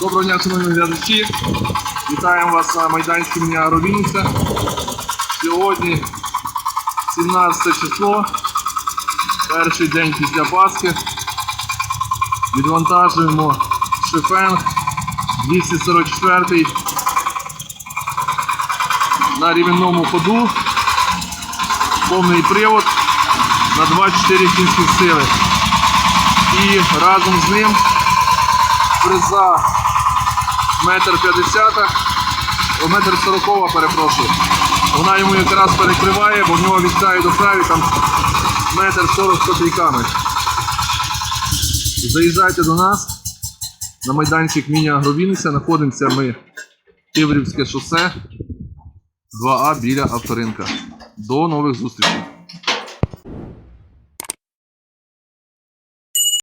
Доброго дня, шановні глядачі. Вітаємо вас на майданчику імені Агровінниця. Сьогодні 17 число, перший день після Пасхи. Відвантажуємо шифенг 244 на рівному ходу. Повний привод на 24 кінських сили. І разом з ним фреза метр п'ятдесята, метр сорокова, перепрошую. Вона йому якраз перекриває, бо в нього від краю до краю там метр сорок копійками. Заїжджайте до нас на майданчик міні-агровінниця. Знаходимося ми Тиврівське шосе 2А біля авторинка. До нових зустрічей!